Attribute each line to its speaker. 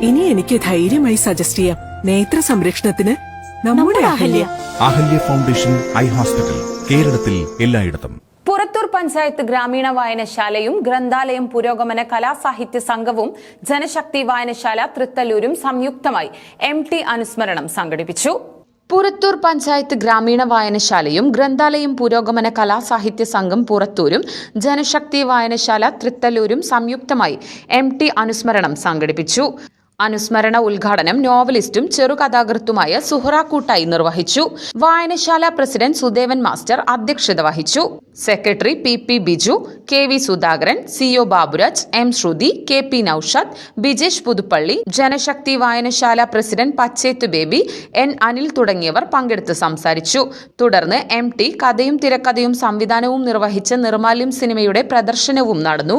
Speaker 1: ഇനി എനിക്ക് ധൈര്യമായി സജസ്റ്റ് ചെയ്യാം. നേത്ര സംരക്ഷണത്തിന് നമ്മുടെ Ahalya.
Speaker 2: Ahalya. Foundation eye hospital കേരളത്തിൽ എല്ലായിടത്തും.
Speaker 3: പുറത്തൂർ പഞ്ചായത്ത് ഗ്രാമീണ വായനശാലയും ഗ്രന്ഥാലയം പുരോഗമന കലാസാഹിത്യ സംഘവും ജനശക്തി വായനശാല തൃത്തല്ലൂരും സംയുക്തമായി എം ടി അനുസ്മരണം സംഘടിപ്പിച്ചു. പുറത്തൂർ പഞ്ചായത്ത് ഗ്രാമീണ വായനശാലയും ഗ്രന്ഥാലയം പുരോഗമന കലാസാഹിത്യ സംഘം പുറത്തൂരും ജനശക്തി വായനശാല തൃത്തല്ലൂരും സംയുക്തമായി എം ടി അനുസ്മരണം സംഘടിപ്പിച്ചു. അനുസ്മരണ ഉദ്ഘാടനം നോവലിസ്റ്റും ചെറുകഥാകൃത്തുമായ സുഹറ കൂട്ടായി നിർവഹിച്ചു. വായനശാല പ്രസിഡന്റ് സുദേവൻ മാസ്റ്റർ അധ്യക്ഷത വഹിച്ചു. Secretary P P Biju K V Sudhakaran C O Baburaj M Sruthi K P Noushad Bijesh Puthuppally Janashakthi വായനശാല പ്രസിഡന്റ് പച്ചേത്ത് ബേബി എൻ അനിൽ തുടങ്ങിയവർ പങ്കെടുത്ത് സംസാരിച്ചു. തുടർന്ന് എം ടി കഥയും തിരക്കഥയും സംവിധാനവും നിർവഹിച്ച നിർമാല്യം സിനിമയുടെ പ്രദർശനവും നടന്നു.